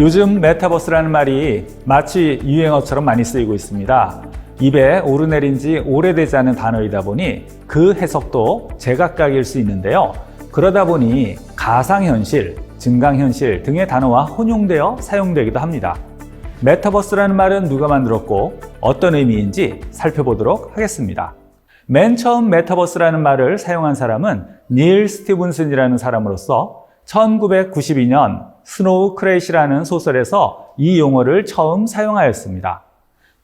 요즘 메타버스라는 말이 마치 유행어처럼 많이 쓰이고 있습니다. 입에 오르내린 지 오래되지 않은 단어이다 보니 그 해석도 제각각일 수 있는데요. 그러다 보니 가상현실, 증강현실 등의 단어와 혼용되어 사용되기도 합니다. 메타버스라는 말은 누가 만들었고 어떤 의미인지 살펴보도록 하겠습니다. 맨 처음 메타버스라는 말을 사용한 사람은 닐 스티븐슨이라는 사람으로서 1992년 스노우 크레이시라는 소설에서 이 용어를 처음 사용하였습니다.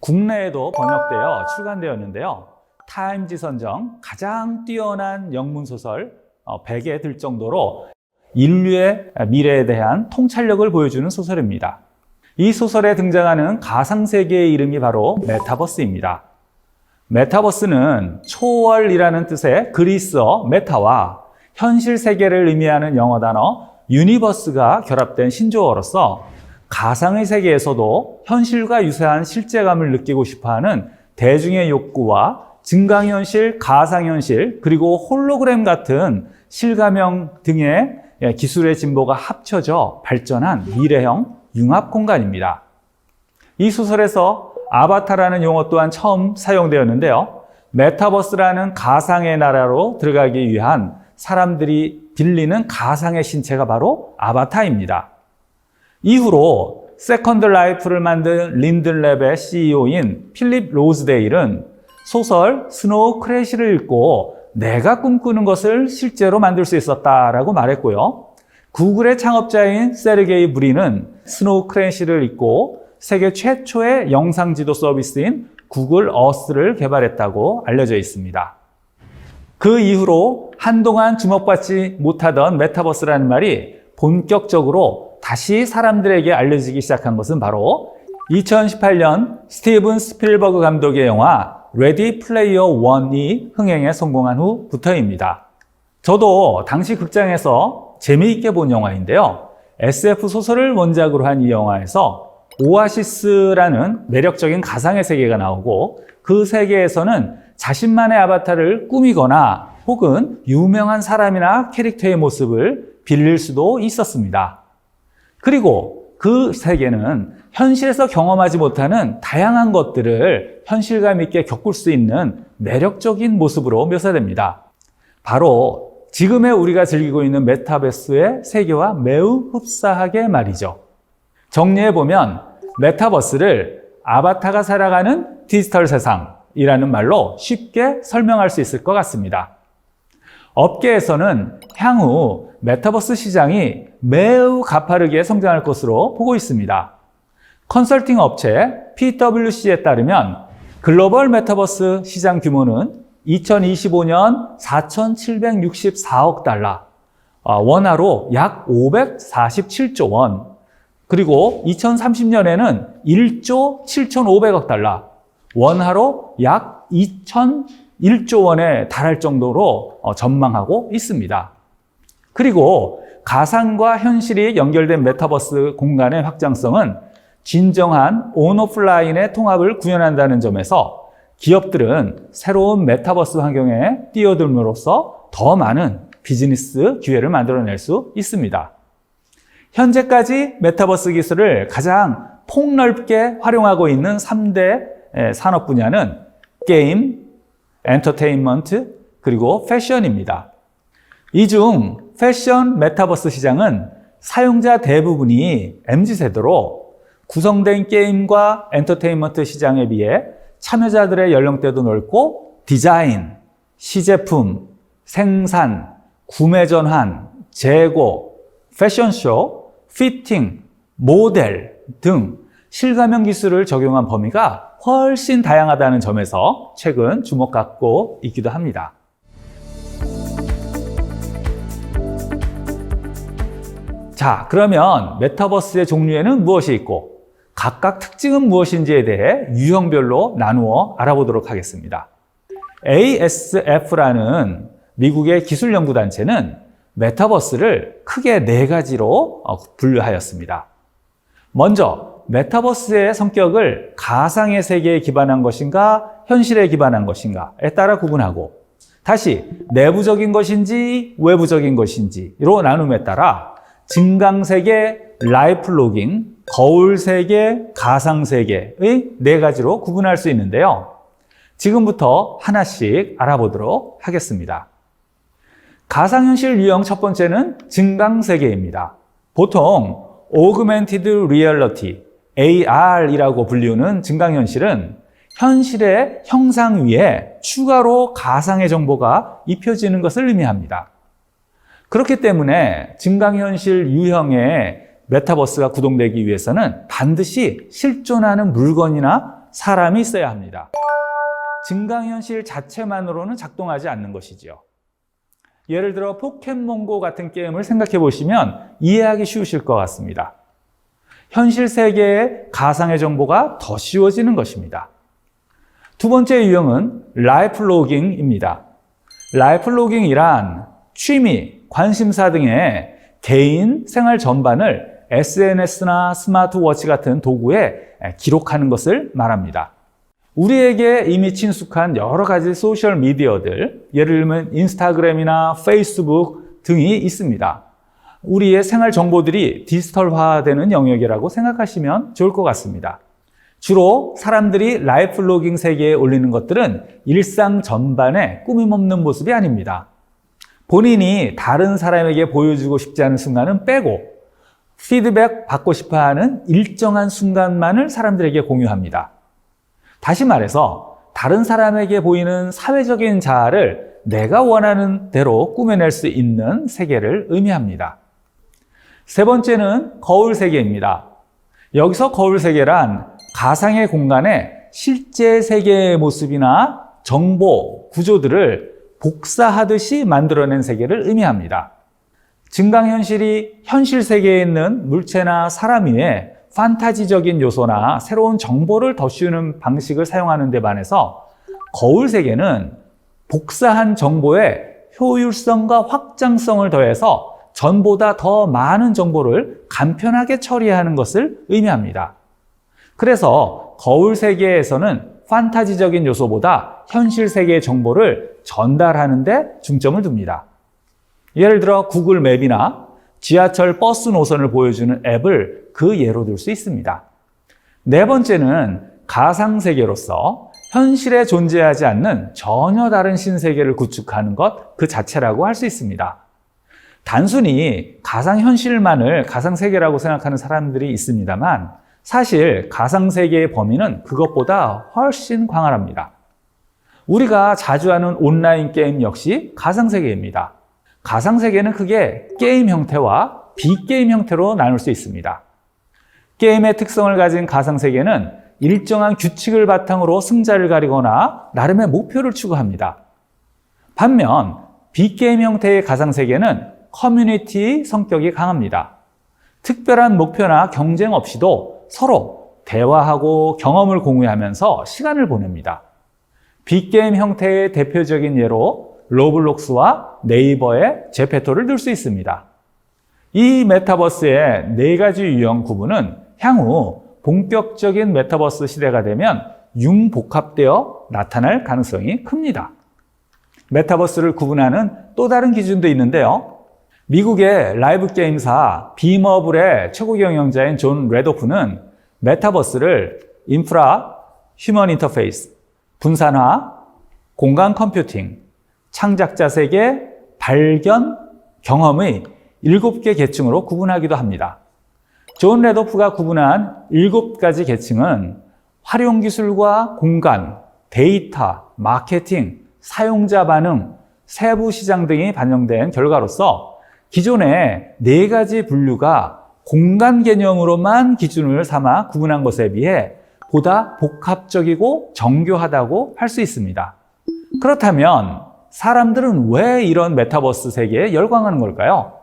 국내에도 번역되어 출간되었는데요. 타임지 선정 가장 뛰어난 영문 소설 100에 들 정도로 인류의 미래에 대한 통찰력을 보여주는 소설입니다. 이 소설에 등장하는 가상세계의 이름이 바로 메타버스입니다. 메타버스는 초월이라는 뜻의 그리스어 메타와 현실 세계를 의미하는 영어 단어 유니버스가 결합된 신조어로서 가상의 세계에서도 현실과 유사한 실제감을 느끼고 싶어 하는 대중의 욕구와 증강현실, 가상현실, 그리고 홀로그램 같은 실감형 등의 기술의 진보가 합쳐져 발전한 미래형 융합 공간입니다. 이 소설에서 아바타라는 용어 또한 처음 사용되었는데요. 메타버스라는 가상의 나라로 들어가기 위한 사람들이 빌리는 가상의 신체가 바로 아바타입니다. 이후로 세컨드 라이프를 만든 린들랩의 CEO인 필립 로즈데일은 소설 스노우 크래시를 읽고 내가 꿈꾸는 것을 실제로 만들 수 있었다라고 말했고요. 구글의 창업자인 세르게이 브리는 스노우 크래시를 읽고 세계 최초의 영상 지도 서비스인 구글 어스를 개발했다고 알려져 있습니다. 그 이후로 한동안 주목받지 못하던 메타버스라는 말이 본격적으로 다시 사람들에게 알려지기 시작한 것은 바로 2018년 스티븐 스필버그 감독의 영화 레디 플레이어 1이 흥행에 성공한 후부터입니다. 저도 당시 극장에서 재미있게 본 영화인데요. SF 소설을 원작으로 한 이 영화에서 오아시스라는 매력적인 가상의 세계가 나오고 그 세계에서는 자신만의 아바타를 꾸미거나 혹은 유명한 사람이나 캐릭터의 모습을 빌릴 수도 있었습니다. 그리고 그 세계는 현실에서 경험하지 못하는 다양한 것들을 현실감 있게 겪을 수 있는 매력적인 모습으로 묘사됩니다. 바로 지금의 우리가 즐기고 있는 메타버스의 세계와 매우 흡사하게 말이죠. 정리해보면 메타버스를 아바타가 살아가는 디지털 세상 이라는 말로 쉽게 설명할 수 있을 것 같습니다. 업계에서는 향후 메타버스 시장이 매우 가파르게 성장할 것으로 보고 있습니다. 컨설팅 업체 PwC에 따르면 글로벌 메타버스 시장 규모는 2025년 4,764억 달러, 어, 원화로 약 547조 원, 그리고 2030년에는 1조 7,500억 달러, 원화로 약 2,001조 원에 달할 정도로 어, 전망하고 있습니다. 그리고 가상과 현실이 연결된 메타버스 공간의 확장성은 진정한 온오프라인의 통합을 구현한다는 점에서 기업들은 새로운 메타버스 환경에 뛰어들므로써 더 많은 비즈니스 기회를 만들어낼 수 있습니다. 현재까지 메타버스 기술을 가장 폭넓게 활용하고 있는 3대 산업 분야는 게임, 엔터테인먼트, 그리고 패션입니다. 이 중 패션 메타버스 시장은 사용자 대부분이 MZ세대로 구성된 게임과 엔터테인먼트 시장에 비해 참여자들의 연령대도 넓고 디자인, 시제품, 생산, 구매 전환, 재고, 패션쇼, 피팅, 모델 등 실감형 기술을 적용한 범위가 훨씬 다양하다는 점에서 최근 주목받고 있기도 합니다. 자, 그러면 메타버스의 종류에는 무엇이 있고 각각 특징은 무엇인지에 대해 유형별로 나누어 알아보도록 하겠습니다. ASF라는 미국의 기술연구단체는 메타버스를 크게 네 가지로 어, 분류하였습니다. 먼저, 메타버스의 성격을 가상의 세계에 기반한 것인가, 현실에 기반한 것인가에 따라 구분하고, 다시 내부적인 것인지 외부적인 것인지로 나눔에 따라 증강세계, 라이프 로깅, 거울 세계, 가상 세계의 네 가지로 구분할 수 있는데요. 지금부터 하나씩 알아보도록 하겠습니다. 가상현실 유형 첫 번째는 증강세계입니다. 보통 Augmented Reality, AR이라고 불리우는 증강현실은 현실의 형상 위에 추가로 가상의 정보가 입혀지는 것을 의미합니다. 그렇기 때문에 증강현실 유형의 메타버스가 구동되기 위해서는 반드시 실존하는 물건이나 사람이 있어야 합니다. 증강현실 자체만으로는 작동하지 않는 것이지요. 예를 들어 포켓몬고 같은 게임을 생각해 보시면 이해하기 쉬우실 것 같습니다. 현실 세계의 가상의 정보가 더 쉬워지는 것입니다. 두 번째 유형은 라이프 로깅입니다. 라이프 로깅이란 취미, 관심사 등의 개인 생활 전반을 SNS나 스마트워치 같은 도구에 기록하는 것을 말합니다. 우리에게 이미 친숙한 여러 가지 소셜 미디어들, 예를 들면 인스타그램이나 페이스북 등이 있습니다. 우리의 생활 정보들이 디지털화되는 영역이라고 생각하시면 좋을 것 같습니다. 주로 사람들이 라이프 로깅 세계에 올리는 것들은 일상 전반의 꾸밈 없는 모습이 아닙니다. 본인이 다른 사람에게 보여주고 싶지 않은 순간은 빼고 피드백 받고 싶어 하는 일정한 순간만을 사람들에게 공유합니다. 다시 말해서 다른 사람에게 보이는 사회적인 자아를 내가 원하는 대로 꾸며낼 수 있는 세계를 의미합니다. 세 번째는 거울 세계입니다. 여기서 거울 세계란 가상의 공간에 실제 세계의 모습이나 정보, 구조들을 복사하듯이 만들어낸 세계를 의미합니다. 증강현실이 현실 세계에 있는 물체나 사람 위에 판타지적인 요소나 새로운 정보를 덧씌우는 방식을 사용하는 데 반해서 거울 세계는 복사한 정보에 효율성과 확장성을 더해서 전보다 더 많은 정보를 간편하게 처리하는 것을 의미합니다. 그래서 거울 세계에서는 판타지적인 요소보다 현실 세계의 정보를 전달하는 데 중점을 둡니다. 예를 들어 구글 맵이나 지하철 버스 노선을 보여주는 앱을 그 예로 들 수 있습니다. 네 번째는 가상세계로서 현실에 존재하지 않는 전혀 다른 신세계를 구축하는 것 그 자체라고 할 수 있습니다. 단순히 가상현실만을 가상세계라고 생각하는 사람들이 있습니다만 사실 가상세계의 범위는 그것보다 훨씬 광활합니다. 우리가 자주 하는 온라인 게임 역시 가상세계입니다. 가상세계는 크게 게임 형태와 비게임 형태로 나눌 수 있습니다. 게임의 특성을 가진 가상세계는 일정한 규칙을 바탕으로 승자를 가리거나 나름의 목표를 추구합니다. 반면 비게임 형태의 가상세계는 커뮤니티 성격이 강합니다. 특별한 목표나 경쟁 없이도 서로 대화하고 경험을 공유하면서 시간을 보냅니다. 빅게임 형태의 대표적인 예로 로블록스와 네이버의 제페토를 들 수 있습니다. 이 메타버스의 네 가지 유형 구분은 향후 본격적인 메타버스 시대가 되면 융복합되어 나타날 가능성이 큽니다. 메타버스를 구분하는 또 다른 기준도 있는데요. 미국의 라이브 게임사 비머블의 최고 경영자인 존 레도프는 메타버스를 인프라, 휴먼 인터페이스, 분산화, 공간 컴퓨팅, 창작자 세계, 발견, 경험의 일곱 개 계층으로 구분하기도 합니다. 존 레도프가 구분한 일곱 가지 계층은 활용 기술과 공간, 데이터, 마케팅, 사용자 반응, 세부 시장 등이 반영된 결과로서 기존의 네 가지 분류가 공간 개념으로만 기준을 삼아 구분한 것에 비해 보다 복합적이고 정교하다고 할 수 있습니다. 그렇다면 사람들은 왜 이런 메타버스 세계에 열광하는 걸까요?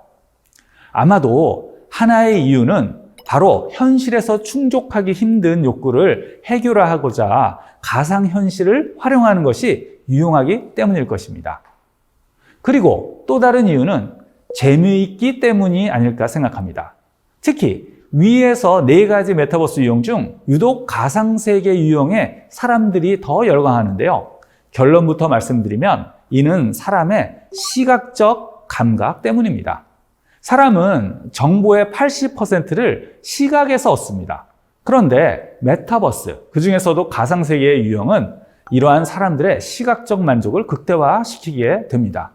아마도 하나의 이유는 바로 현실에서 충족하기 힘든 욕구를 해결하고자 가상현실을 활용하는 것이 유용하기 때문일 것입니다. 그리고 또 다른 이유는 재미있기 때문이 아닐까 생각합니다. 특히 위에서 네 가지 메타버스 유형 중 유독 가상세계 유형에 사람들이 더 열광하는데요. 결론부터 말씀드리면 이는 사람의 시각적 감각 때문입니다. 사람은 정보의 80%를 시각에서 얻습니다. 그런데 메타버스, 그 중에서도 가상세계의 유형은 이러한 사람들의 시각적 만족을 극대화시키게 됩니다.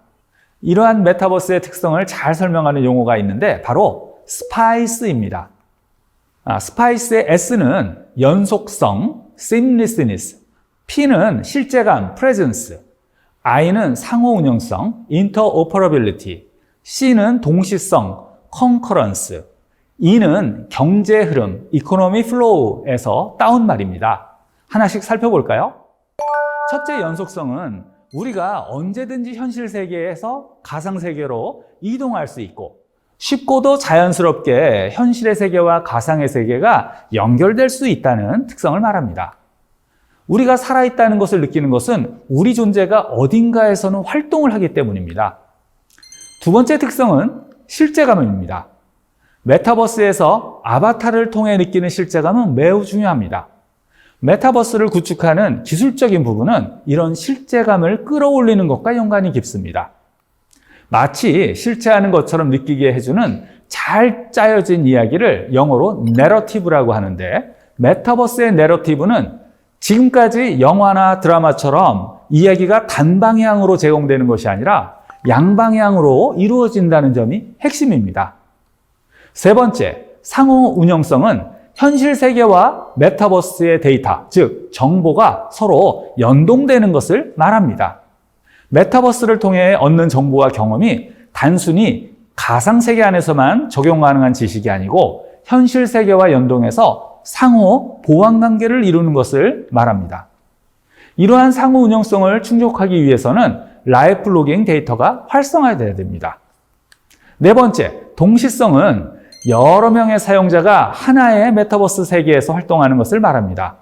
이러한 메타버스의 특성을 잘 설명하는 용어가 있는데 바로 스파이스입니다. 아, 스파이스의 S는 연속성, seamlessness, P는 실제감, presence, I는 상호 운영성, interoperability, C는 동시성, concurrence, E는 경제 흐름, economy flow에서 따온 말입니다. 하나씩 살펴볼까요? 첫째 연속성은 우리가 언제든지 현실 세계에서 가상 세계로 이동할 수 있고 쉽고도 자연스럽게 현실의 세계와 가상의 세계가 연결될 수 있다는 특성을 말합니다. 우리가 살아있다는 것을 느끼는 것은 우리 존재가 어딘가에서는 활동을 하기 때문입니다. 두 번째 특성은 실제감입니다. 메타버스에서 아바타를 통해 느끼는 실제감은 매우 중요합니다. 메타버스를 구축하는 기술적인 부분은 이런 실제감을 끌어올리는 것과 연관이 깊습니다. 마치 실체하는 것처럼 느끼게 해주는 잘 짜여진 이야기를 영어로 내러티브라고 하는데 메타버스의 내러티브는 지금까지 영화나 드라마처럼 이야기가 단방향으로 제공되는 것이 아니라 양방향으로 이루어진다는 점이 핵심입니다. 세 번째, 상호 운영성은 현실 세계와 메타버스의 데이터, 즉 정보가 서로 연동되는 것을 말합니다. 메타버스를 통해 얻는 정보와 경험이 단순히 가상 세계 안에서만 적용 가능한 지식이 아니고 현실 세계와 연동해서 상호 보완 관계를 이루는 것을 말합니다. 이러한 상호 운영성을 충족하기 위해서는 라이프 로깅 데이터가 활성화되어야 됩니다. 네 번째, 동시성은 여러 명의 사용자가 하나의 메타버스 세계에서 활동하는 것을 말합니다.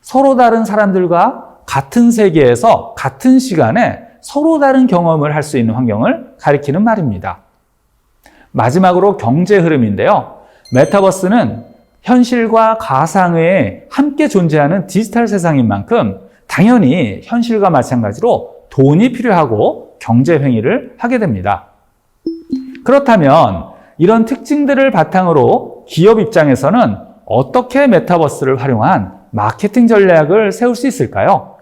서로 다른 사람들과 같은 세계에서 같은 시간에 서로 다른 경험을 할 수 있는 환경을 가리키는 말입니다. 마지막으로 경제 흐름인데요. 메타버스는 현실과 가상에 함께 존재하는 디지털 세상인 만큼 당연히 현실과 마찬가지로 돈이 필요하고 경제 행위를 하게 됩니다. 그렇다면 이런 특징들을 바탕으로 기업 입장에서는 어떻게 메타버스를 활용한 마케팅 전략을 세울 수 있을까요?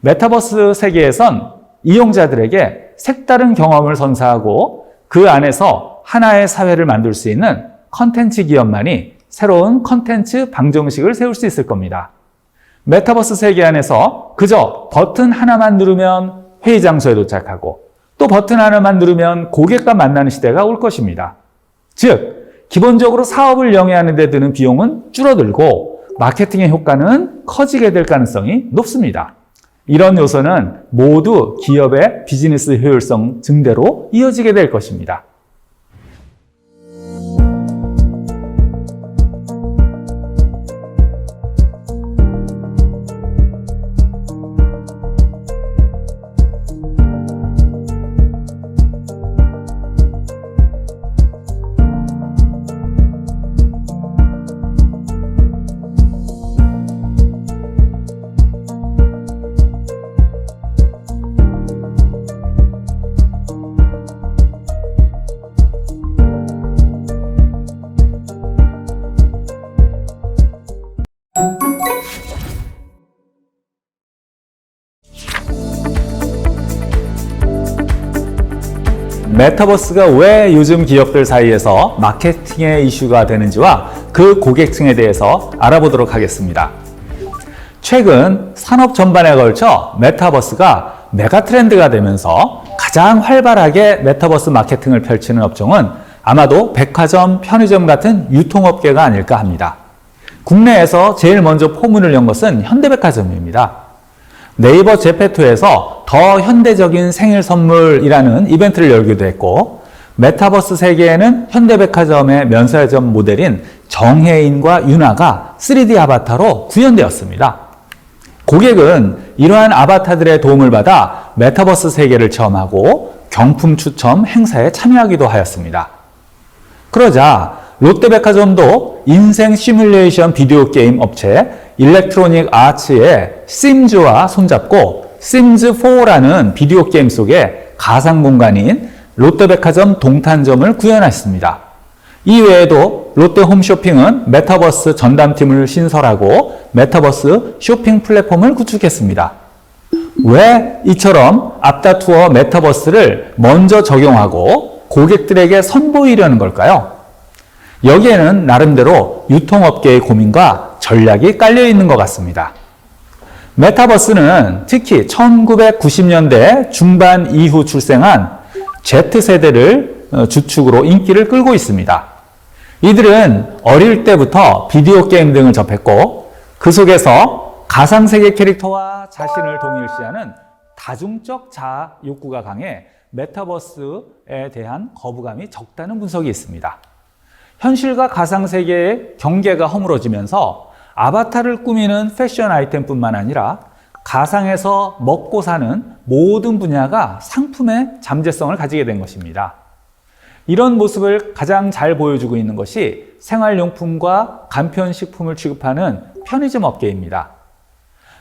메타버스 세계에선 이용자들에게 색다른 경험을 선사하고 그 안에서 하나의 사회를 만들 수 있는 컨텐츠 기업만이 새로운 컨텐츠 방정식을 세울 수 있을 겁니다. 메타버스 세계 안에서 그저 버튼 하나만 누르면 회의 장소에 도착하고 또 버튼 하나만 누르면 고객과 만나는 시대가 올 것입니다. 즉, 기본적으로 사업을 영위하는 데 드는 비용은 줄어들고 마케팅의 효과는 커지게 될 가능성이 높습니다. 이런 요소는 모두 기업의 비즈니스 효율성 증대로 이어지게 될 것입니다. 메타버스가 왜 요즘 기업들 사이에서 마케팅의 이슈가 되는지와 그 고객층에 대해서 알아보도록 하겠습니다. 최근 산업 전반에 걸쳐 메타버스가 메가 트렌드가 되면서 가장 활발하게 메타버스 마케팅을 펼치는 업종은 아마도 백화점, 편의점 같은 유통업계가 아닐까 합니다. 국내에서 제일 먼저 포문을 연 것은 현대백화점입니다. 네이버 제페토에서 더 현대적인 생일 선물이라는 이벤트를 열기도 했고 메타버스 세계에는 현대백화점의 면세점 모델인 정혜인과 윤아가 3D 아바타로 구현되었습니다. 고객은 이러한 아바타들의 도움을 받아 메타버스 세계를 체험하고 경품 추첨 행사에 참여하기도 하였습니다. 그러자 롯데백화점도 인생 시뮬레이션 비디오 게임 업체 일렉트로닉 아츠의 심즈와 손잡고 심즈4라는 비디오 게임 속에 가상 공간인 롯데백화점 동탄점을 구현했습니다. 이 외에도 롯데 홈쇼핑은 메타버스 전담팀을 신설하고 메타버스 쇼핑 플랫폼을 구축했습니다. 왜 이처럼 앞다투어 메타버스를 먼저 적용하고 고객들에게 선보이려는 걸까요? 여기에는 나름대로 유통업계의 고민과 전략이 깔려 있는 것 같습니다. 메타버스는 특히 1990년대 중반 이후 출생한 Z세대를 어, 주축으로 인기를 끌고 있습니다. 이들은 어릴 때부터 비디오 게임 등을 접했고 그 속에서 가상세계 캐릭터와 자신을 동일시하는 다중적 자아 욕구가 강해 메타버스에 대한 거부감이 적다는 분석이 있습니다. 현실과 가상 세계의 경계가 허물어지면서 아바타를 꾸미는 패션 아이템뿐만 아니라 가상에서 먹고 사는 모든 분야가 상품의 잠재성을 가지게 된 것입니다. 이런 모습을 가장 잘 보여주고 있는 것이 생활용품과 간편식품을 취급하는 편의점 업계입니다.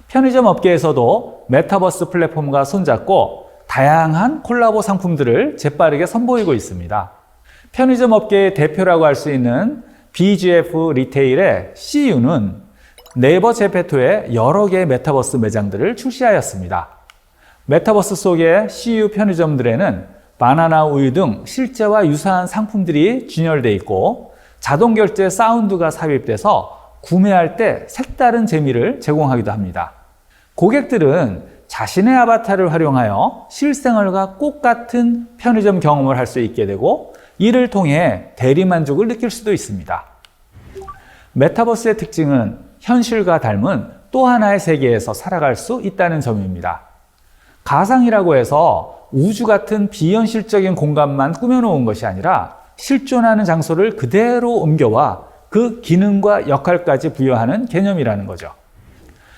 편의점 업계에서도 메타버스 플랫폼과 손잡고 다양한 콜라보 상품들을 재빠르게 선보이고 있습니다. 편의점 업계의 대표라고 할 수 있는 BGF 리테일의 CU는 네이버 제페토에 여러 개의 메타버스 매장들을 출시하였습니다. 메타버스 속의 CU 편의점들에는 바나나 우유 등 실제와 유사한 상품들이 진열되어 있고 자동 결제 사운드가 삽입돼서 구매할 때 색다른 재미를 제공하기도 합니다. 고객들은 자신의 아바타를 활용하여 실생활과 꼭 같은 편의점 경험을 할 수 있게 되고 이를 통해 대리만족을 느낄 수도 있습니다. 메타버스의 특징은 현실과 닮은 또 하나의 세계에서 살아갈 수 있다는 점입니다. 가상이라고 해서 우주 같은 비현실적인 공간만 꾸며놓은 것이 아니라 실존하는 장소를 그대로 옮겨와 그 기능과 역할까지 부여하는 개념이라는 거죠.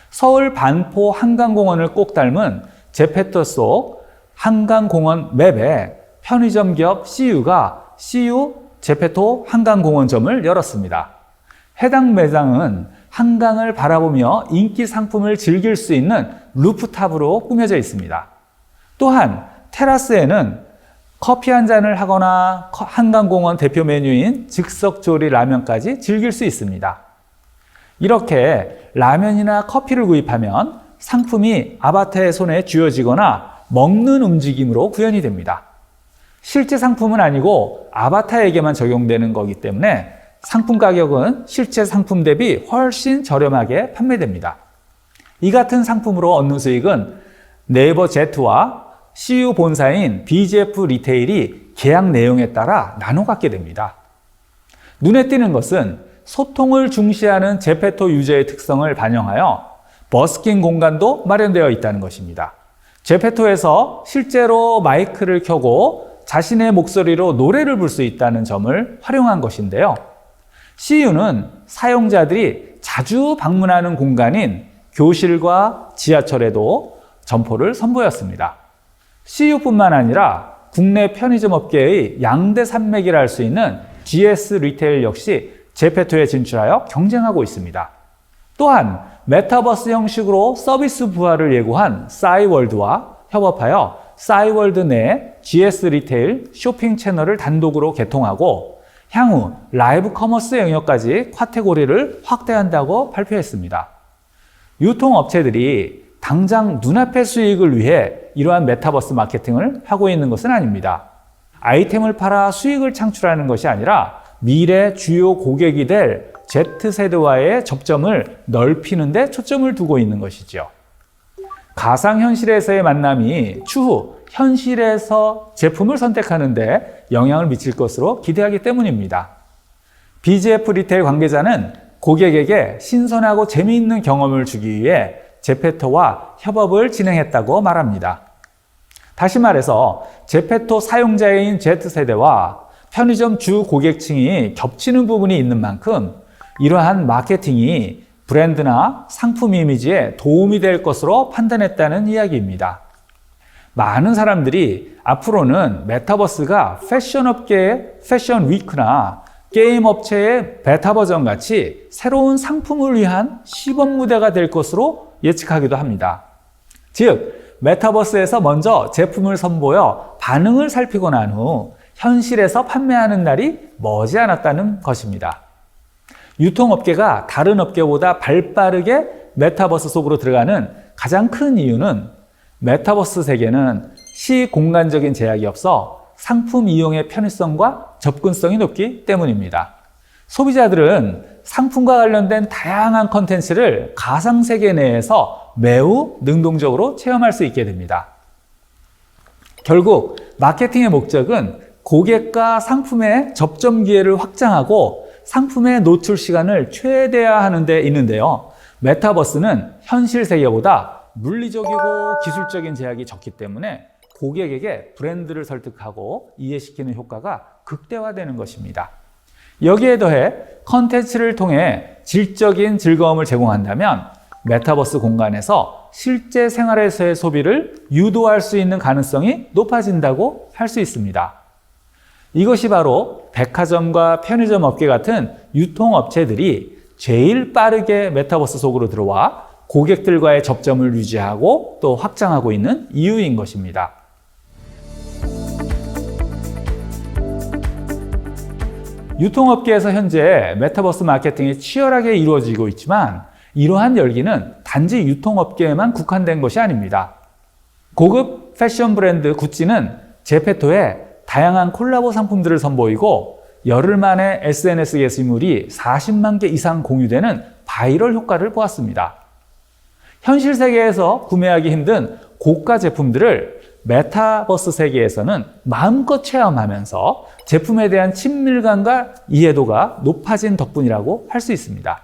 서울 반포 한강공원을 꼭 닮은 제페토 속 한강공원 맵에 편의점 기업 CU가 CU 제페토 한강공원점을 열었습니다. 해당 매장은 한강을 바라보며 인기 상품을 즐길 수 있는 루프탑으로 꾸며져 있습니다. 또한 테라스에는 커피 한 잔을 하거나 한강공원 대표 메뉴인 즉석조리 라면까지 즐길 수 있습니다. 이렇게 라면이나 커피를 구입하면 상품이 아바타의 손에 쥐어지거나 먹는 움직임으로 구현이 됩니다. 실제 상품은 아니고 아바타에게만 적용되는 거기 때문에 상품 가격은 실제 상품 대비 훨씬 저렴하게 판매됩니다. 이 같은 상품으로 얻는 수익은 네이버 제트와 CU 본사인 BGF 리테일이 계약 내용에 따라 나눠 갖게 됩니다. 눈에 띄는 것은 소통을 중시하는 제페토 유저의 특성을 반영하여 버스킹 공간도 마련되어 있다는 것입니다. 제페토에서 실제로 마이크를 켜고 자신의 목소리로 노래를 부를 수 있다는 점을 활용한 것인데요. CU는 사용자들이 자주 방문하는 공간인 교실과 지하철에도 점포를 선보였습니다. CU뿐만 아니라 국내 편의점 업계의 양대 산맥이라 할 수 있는 GS 리테일 역시 제페토에 진출하여 경쟁하고 있습니다. 또한 메타버스 형식으로 서비스 부활을 예고한 싸이월드와 협업하여 싸이월드 내 GS 리테일 쇼핑 채널을 단독으로 개통하고 향후 라이브 커머스 영역까지 카테고리를 확대한다고 발표했습니다. 유통업체들이 당장 눈앞의 수익을 위해 이러한 메타버스 마케팅을 하고 있는 것은 아닙니다. 아이템을 팔아 수익을 창출하는 것이 아니라 미래 주요 고객이 될 Z세대와의 접점을 넓히는 데 초점을 두고 있는 것이죠. 가상현실에서의 만남이 추후 현실에서 제품을 선택하는데 영향을 미칠 것으로 기대하기 때문입니다. BGF 리테일 관계자는 고객에게 신선하고 재미있는 경험을 주기 위해 제페토와 협업을 진행했다고 말합니다. 다시 말해서 제페토 사용자인 Z세대와 편의점 주 고객층이 겹치는 부분이 있는 만큼 이러한 마케팅이 브랜드나 상품 이미지에 도움이 될 것으로 판단했다는 이야기입니다. 많은 사람들이 앞으로는 메타버스가 패션 업계의 패션 위크나 게임 업체의 베타 버전 같이 새로운 상품을 위한 시범 무대가 될 것으로 예측하기도 합니다. 즉, 메타버스에서 먼저 제품을 선보여 반응을 살피고 난 후 현실에서 판매하는 날이 머지 않았다는 것입니다. 유통업계가 다른 업계보다 발 빠르게 메타버스 속으로 들어가는 가장 큰 이유는 메타버스 세계는 시공간적인 제약이 없어 상품 이용의 편의성과 접근성이 높기 때문입니다. 소비자들은 상품과 관련된 다양한 컨텐츠를 가상세계 내에서 매우 능동적으로 체험할 수 있게 됩니다. 결국 마케팅의 목적은 고객과 상품의 접점 기회를 확장하고 상품의 노출 시간을 최대화하는 데 있는데요. 메타버스는 현실 세계보다 물리적이고 기술적인 제약이 적기 때문에 고객에게 브랜드를 설득하고 이해시키는 효과가 극대화되는 것입니다. 여기에 더해 컨텐츠를 통해 질적인 즐거움을 제공한다면 메타버스 공간에서 실제 생활에서의 소비를 유도할 수 있는 가능성이 높아진다고 할 수 있습니다. 이것이 바로 백화점과 편의점 업계 같은 유통업체들이 제일 빠르게 메타버스 속으로 들어와 고객들과의 접점을 유지하고 또 확장하고 있는 이유인 것입니다. 유통업계에서 현재 메타버스 마케팅이 치열하게 이루어지고 있지만 이러한 열기는 단지 유통업계에만 국한된 것이 아닙니다. 고급 패션 브랜드 구찌는 제페토에 다양한 콜라보 상품들을 선보이고 열흘 만에 SNS 게시물이 40만 개 이상 공유되는 바이럴 효과를 보았습니다. 현실 세계에서 구매하기 힘든 고가 제품들을 메타버스 세계에서는 마음껏 체험하면서 제품에 대한 친밀감과 이해도가 높아진 덕분이라고 할 수 있습니다.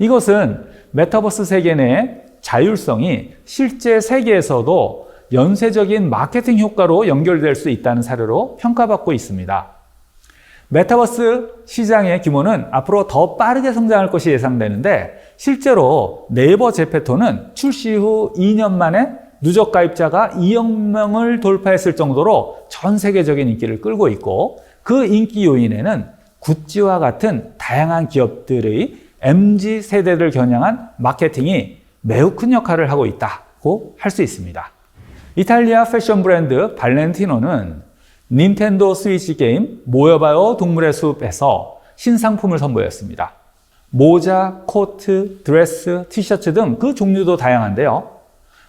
이것은 메타버스 세계 내 자율성이 실제 세계에서도 연쇄적인 마케팅 효과로 연결될 수 있다는 사례로 평가받고 있습니다. 메타버스 시장의 규모는 앞으로 더 빠르게 성장할 것이 예상되는데 실제로 네이버 제페토는 출시 후 2년 만에 누적 가입자가 2억 명을 돌파했을 정도로 전 세계적인 인기를 끌고 있고 그 인기 요인에는 구찌와 같은 다양한 기업들의 MZ 세대를 겨냥한 마케팅이 매우 큰 역할을 하고 있다고 할 수 있습니다. 이탈리아 패션 브랜드 발렌티노는 닌텐도 스위치 게임 모여봐요 동물의 숲에서 신상품을 선보였습니다. 모자, 코트, 드레스, 티셔츠 등 그 종류도 다양한데요.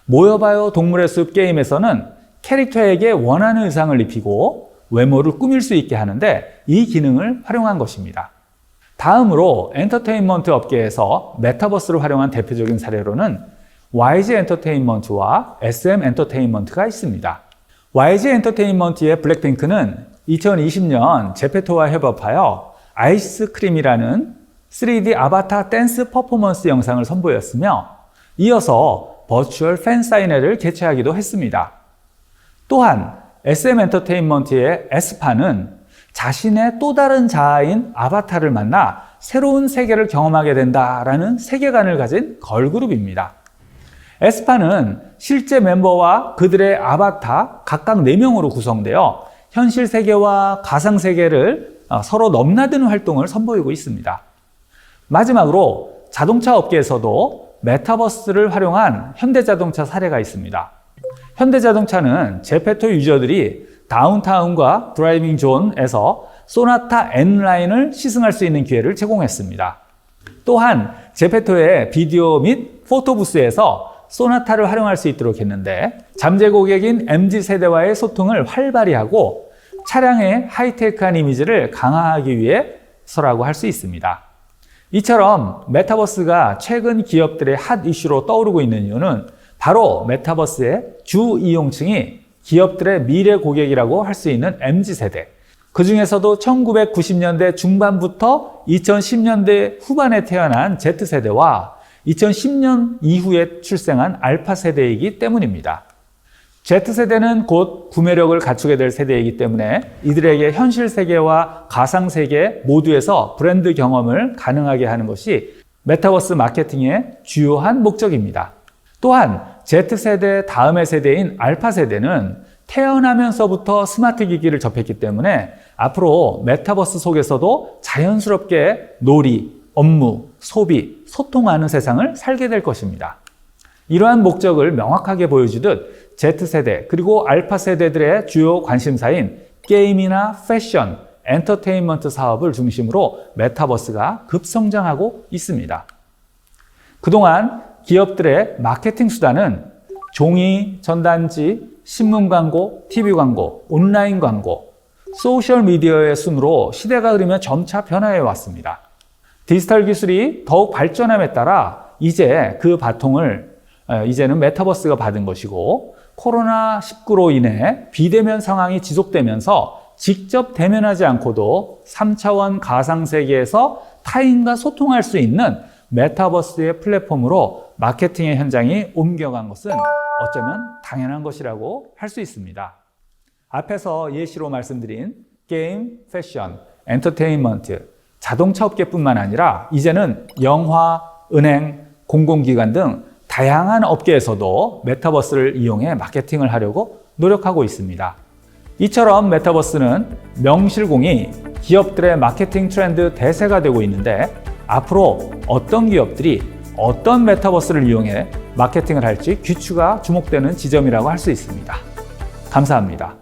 모여봐요 동물의 숲 게임에서는 캐릭터에게 원하는 의상을 입히고 외모를 꾸밀 수 있게 하는데 이 기능을 활용한 것입니다. 다음으로 엔터테인먼트 업계에서 메타버스를 활용한 대표적인 사례로는 YG 엔터테인먼트와 SM 엔터테인먼트가 있습니다. YG 엔터테인먼트의 블랙핑크는 2020년 제페토와 협업하여 아이스크림이라는 3D 아바타 댄스 퍼포먼스 영상을 선보였으며 이어서 버추얼 팬 사인회를 개최하기도 했습니다. 또한 SM 엔터테인먼트의 에스파는 자신의 또 다른 자아인 아바타를 만나 새로운 세계를 경험하게 된다라는 세계관을 가진 걸그룹입니다. 에스파는 실제 멤버와 그들의 아바타 각각 4명으로 구성되어 현실 세계와 가상 세계를 어, 서로 넘나드는 활동을 선보이고 있습니다. 마지막으로 자동차 업계에서도 메타버스를 활용한 현대자동차 사례가 있습니다. 현대자동차는 제페토 유저들이 다운타운과 드라이빙 존에서 소나타 N라인을 시승할 수 있는 기회를 제공했습니다. 또한 제페토의 비디오 및 포토부스에서 소나타를 활용할 수 있도록 했는데 잠재 고객인 MZ 세대와의 소통을 활발히 하고 차량의 하이테크한 이미지를 강화하기 위해서라고 할 수 있습니다. 이처럼 메타버스가 최근 기업들의 핫 이슈로 떠오르고 있는 이유는 바로 메타버스의 주 이용층이 기업들의 미래 고객이라고 할 수 있는 MZ 세대. 그 중에서도 1990년대 중반부터 2010년대 후반에 태어난 Z세대와 2010년 이후에 출생한 알파 세대이기 때문입니다. Z세대는 곧 구매력을 갖추게 될 세대이기 때문에 이들에게 현실 세계와 가상 세계 모두에서 브랜드 경험을 가능하게 하는 것이 메타버스 마케팅의 주요한 목적입니다. 또한 Z세대 다음의 세대인 알파 세대는 태어나면서부터 스마트 기기를 접했기 때문에 앞으로 메타버스 속에서도 자연스럽게 놀이, 업무, 소비, 소통하는 세상을 살게 될 것입니다. 이러한 목적을 명확하게 보여주듯 Z세대 그리고 알파 세대들의 주요 관심사인 게임이나 패션, 엔터테인먼트 사업을 중심으로 메타버스가 급성장하고 있습니다. 그동안 기업들의 마케팅 수단은 종이, 전단지, 신문 광고, TV 광고, 온라인 광고, 소셜 미디어의 순으로 시대가 흐르며 점차 변화해 왔습니다. 디지털 기술이 더욱 발전함에 따라 이제 그 바통을 어, 이제는 메타버스가 받은 것이고 코로나19로 인해 비대면 상황이 지속되면서 직접 대면하지 않고도 3차원 가상세계에서 타인과 소통할 수 있는 메타버스의 플랫폼으로 마케팅의 현장이 옮겨간 것은 어쩌면 당연한 것이라고 할 수 있습니다. 앞에서 예시로 말씀드린 게임, 패션, 엔터테인먼트, 자동차 업계뿐만 아니라 이제는 영화, 은행, 공공기관 등 다양한 업계에서도 메타버스를 이용해 마케팅을 하려고 노력하고 있습니다. 이처럼 메타버스는 명실공히 기업들의 마케팅 트렌드 대세가 되고 있는데 앞으로 어떤 기업들이 어떤 메타버스를 이용해 마케팅을 할지 귀추가 주목되는 지점이라고 할 수 있습니다. 감사합니다.